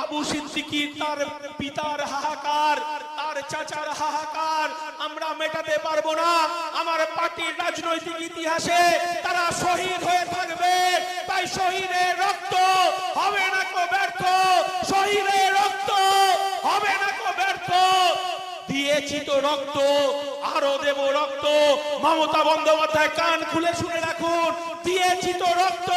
আবু সিদ্দিকি তার পিতার হাহাকার, তার চাচার হাহাকার। আমরা মেটাতে পারব না। আমার পার্টির রাজনৈতিক ইতিহাসে তারা শহীদ হয়ে থাকবে। তাই শহীদের রক্ত হবে না কো ব্যর্থ। শহীদের রক্ত হবে না কো ব্যর্থ। দিয়েছি তো রক্ত, আরও দেব রক্ত। মমতা বন্দ্যোপাধ্যায় কান খুলে শুনে রাখুন। দিয়েছি তো রক্ত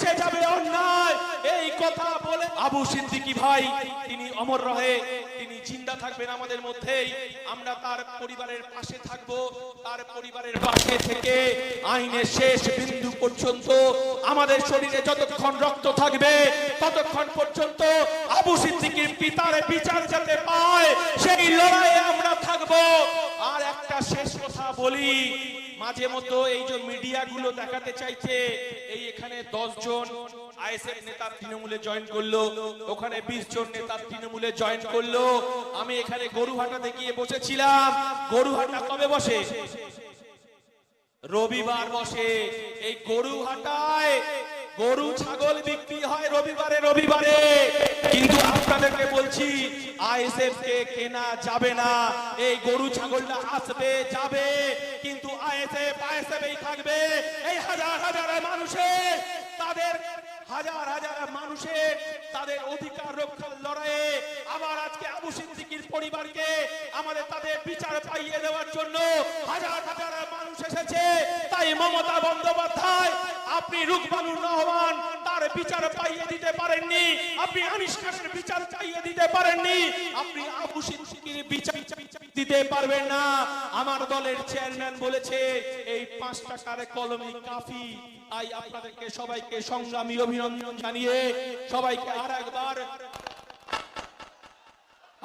ভেসে যাবে অন্যায়। এই কথা বলে আবু সিদ্দিকী ভাই, তিনি অমর রহে, তিনি জিন্দা থাকবেন আমাদের মধ্যেই। আমরা তার পরিবারের পাশে থাকব, তার পরিবারের পাশে থেকে আইনের শেষ বিন্দু পর্যন্ত আমাদের শরীরে যতক্ষণ রক্ত থাকবে, ততক্ষণ পর্যন্ত আবু সিদ্দিকীর পিতার বিচার যাতে পায়, সেই লড়াইয়ে আমরা থাকব। আর একটা শেষ কথা বলি মাঝে মতো এই যে মিডিয়া গুলো দেখাতে চাইছে, এই এখানে দশ জন রবিবার বসে। এই গরু ছাগল বিক্রি হয় রবিবারে রবিবারে। কিন্তু আপনাদেরকে বলছি, আইএসএফ কে কেনা যাবে না। এই গরু ছাগলটা আসবে, যাবে। এই থাকবে। এই হাজার হাজার মানুষের, তাদের হাজার হাজার মানুষের, তাদের অধিকার রক্ষার লড়াইয়ে আবার আজকে আবু সিদ্দিকীর পরিবারকে আমাদের তাদের বিচার পাইয়ে দেওয়ার জন্য হাজার হাজার মানুষ এসেছে। তাই মমতা বন্দ্যোপাধ্যায়, আপনি রুকমানুর রহমান, তার বিচার পাইয়ে দিতে পারেননি, আপনি আনিস বিচার পাইয়ে দিতে পারেননি, আপনি আবু সিদ্দিকীর বিচার দিতে পারবেন না। আমার দলের চেয়ারম্যান বলেছে, এই পাঁচ টাকার কলমে কাফি। তাই আপনাদেরকে সবাইকে সংগ্রামী অভিনন্দন জানিয়ে সবাইকে আর একবার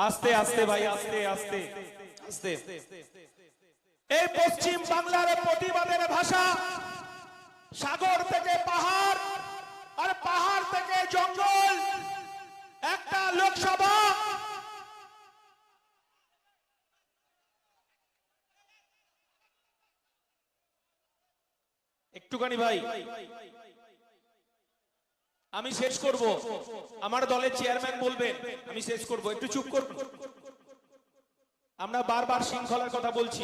আস্তে আস্তে ভাই, আস্তে আস্তে আস্তে। এই পশ্চিম বাংলার প্রতিবাদের ভাষা সাগর থেকে পাহাড়, আর পাহাড় থেকে জঙ্গল। একটা লোকসভা একটুখানি ভাই। আমি শেষ করব। আমার দলের চেয়ারম্যান বলবেন। আমি শেষ করব। একটু চুপ করব আমরা বারবার শৃঙ্খলার কথা বলছি।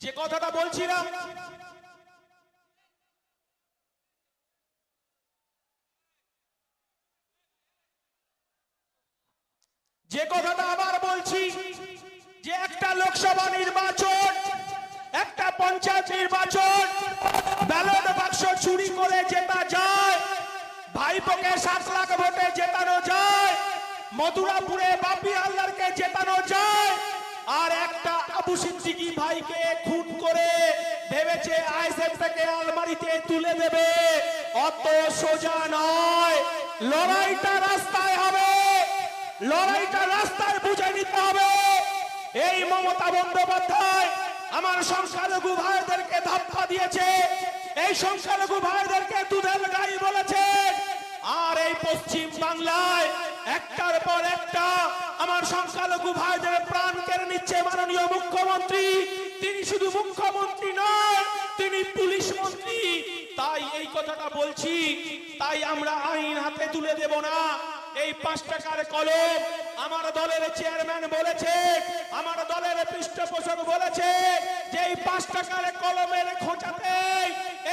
যে কথাটা বলছিলাম, যে কথাটা আবার বলছি, যে একটা লোকসভা নির্বাচন একটা পঞ্চায়েত নির্বাচন ব্যালট বাক্স চুরি করে জেতা যায়, ভাইপোকে সাত লাখ ভোটে জেতানো যায় মথুরাপুরে বাপি আল্লাহকে জেতানো যায়, আর একটা আবু সিদ্দিকি ভাইকে খুন করে ভেবেছে আইসেফ থেকে আলমারিতে তুলে দেবে। অত সোজা নয়, লড়াইটা রাস্তায় হবে, লড়াইটা রাস্তায় বুঝে নিতে হবে। এই মমতা বন্দ্যোপাধ্যায় আমার সংখ্যালঘু ভাইদেরকে ধাপ্পা দিয়েছে। এই সংখ্যালঘু ভাইদেরকে দুধের গাই বলেছে। আর এই পশ্চিম বাংলায় একটার পর একটা আমার সংখ্যালঘু ভাইদের প্রাণ কেড়ে নিচ্ছে মাননীয় মুখ্যমন্ত্রী। তিনি শুধু মুখ্যমন্ত্রী নয়, তিনি পুলিশ মন্ত্রী। তাই এই কথাটা বলছি, তাই আমরা আইন হাতে তুলে দেব না। এই পাঁচ টাকার কলম আমার দলের চেয়ারম্যান বলেছে, আমার দলের পৃষ্ঠপোষক বলেছে যে এই পাঁচ টাকার কলমের খোঁচাতে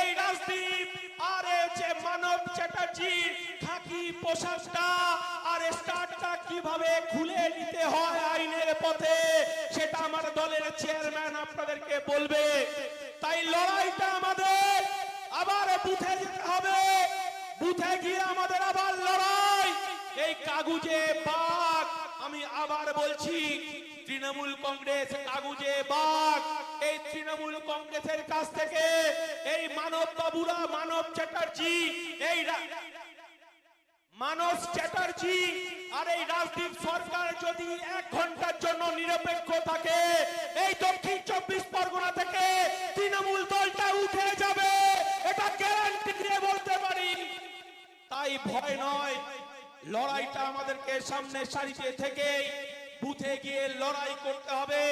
এই রাজদীপ আর যে মানব চ্যাটার্জি, খাকি পোশাকটা আর স্টারটা কীভাবে খুলে নিতে হয় আইনের পথে, সেটা আমার দলের চেয়ারম্যান আপনাদেরকে বলবে। তাই লড়াইটা আমাদের আবার বুথে যেতে হবে, বুথে গিয়ে আমাদের আবার লড়াই। এই কাগুজে বাঘ, আমি আবার বলছি, তৃণমূল কংগ্রেস কাগুজে বাঘ। এই তৃণমূল কংগ্রেসের কাছ থেকে এই মানব বাবুরা, মানব চ্যাটার্জি, এই মানস চ্যাটার্জি আর এই রাজদীপ সরকার যদি এক ঘণ্টার জন্য নিরপেক্ষ থাকে, এই দক্ষিণ চব্বিশ পরগনা থেকে তৃণমূল দলটা উঠে যাবে, এটা গ্যারান্টি দিয়ে বলতে পারি। তাই ভয় নয় লড়াইটা আমাদেরকে সামনে সারিতে থেকে বুথে গিয়ে লড়াই করতে হবে।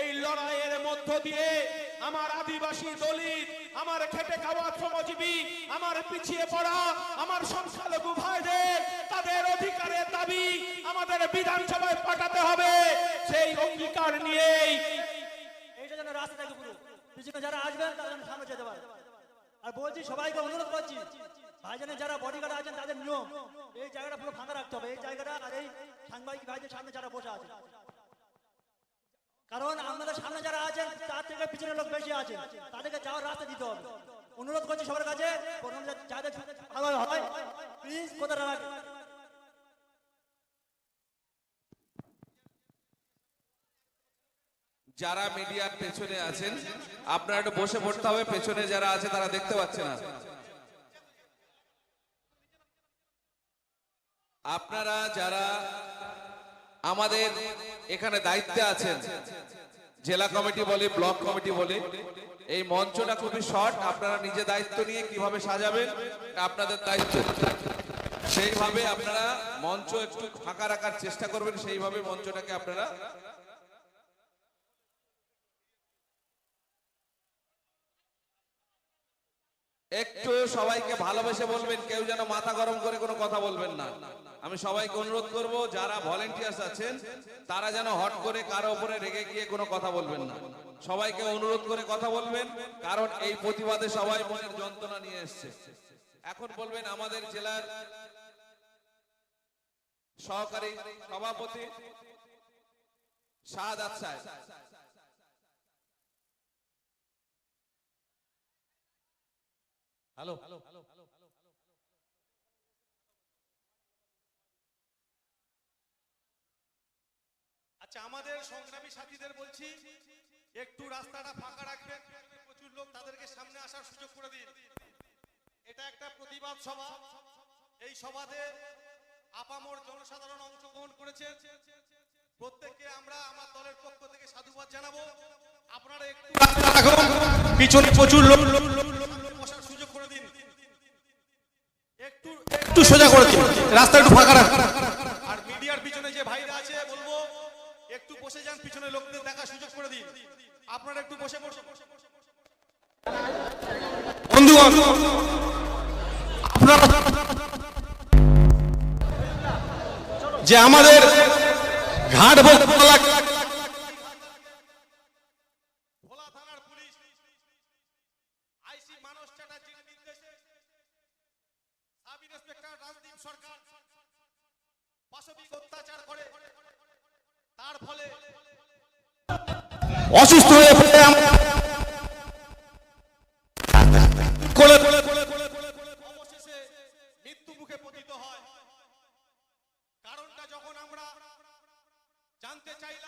এই লড়াইয়ের মধ্য দিয়ে আমার আদিবাসী দলিত, আমার খেটে খাওয়া শ্রমজীবী, আমার পিছিয়ে পড়া, আমার সংখ্যালঘু ভাইদের, তাদের অধিকারের দাবি আমাদের বিধানসভায় পাঠাতে হবে। সেই অঙ্গীকার নিয়েই এইটা যেন যারা আসবেন তারা আর বলছি, সবাইকে অনুরোধ করছি ভাইজানের যারা বডিগার্ড আছেন, তাদের নিয়ম। এই জায়গাটা পুরো ফাঁকা রাখতে হবে। এই জায়গাটা আর এই সাংবাদিক ভাইদের সামনে যারা বসে আছে। কারণ আমাদের সামনে যারা আছেন, তার থেকে পিছনে লোক বেশি আছে। তাদেরকে যাওয়ার রাস্তা দিতে হবে। অনুরোধ করছি সবার কাছে প্লিজ রাখে যারা মিডিয়ার পেছনে আছেন, আপনারা একটু বসে পড়তে হবে। পেছনে যারা আছে, তারা দেখতে পাচ্ছে না। আপনারা যারা আমাদের এখানে দায়িত্বে আছেন, জেলা কমিটি বলে, ব্লক কমিটি বলে, এই মঞ্চটা খুবই শর্ট, আপনারা নিজে দায়িত্ব নিয়ে কীভাবে সাজাবেন, আপনাদের দায়িত্ব। সেইভাবে আপনারা মঞ্চ একটু ফাঁকা রাখার চেষ্টা করবেন, সেইভাবে মঞ্চটাকে আপনারা একটু সবাইকে ভালোবেসে বলবেন, কেউ যেন মাথা গরম করে কোনো কথা বলবেন না। আমি সবাইকে অনুরোধ করব, যারা ভলেন্টিয়ার্স আছেন, তারা যেন হট করে কারও উপরে রেগে গিয়ে কোনো কথা বলবেন না। সবাইকে অনুরোধ করে কথা বলবেন, কারণ এই প্রতিবাদে সবাই মনের যন্ত্রণা নিয়ে এসছে। এখন বলবেন, আমাদের জেলার সহকারী সভাপতি সাহেব। হ্যালো আচ্ছা আমাদের সংগ্রামী সাথীদের বলছি একটু রাস্তাটা ফাঁকা রাখবেন। প্রচুর লোক তাদেরকে সামনে আসার সুযোগ করে দিন। এটা একটা প্রতিবাদ সভা। এই সভাতে আপামর জনসাধারণ অংশগ্রহণ করেছেন। প্রত্যেককে আমরা আমার দলের পক্ষ থেকে সাধুবাদ জানাব। আপনারা একটু পিছনে প্রচুর লোক বসার সুযোগ করে দিন একটু একটু সোজা করে দিন রাস্তা একটু ফাঁকা রাখ। আর মিডিয়ার পিছনে যে ভাইরা আছে বলব একটু বসে যান পিছনে লোকদের দেখার সুযোগ করে দিন। আপনারা একটু বসে বসে বন্ধুগণ আপনারা যে আমাদের ঘাট ভোলা থানার পুলিশ আইসি মানস চ্যাটার্জির নির্দেশে সাব ইন্সপেক্টর রাজদীপ সরকার অত্যাচার করে তার ফলে অসুস্থ হয়ে পড়ে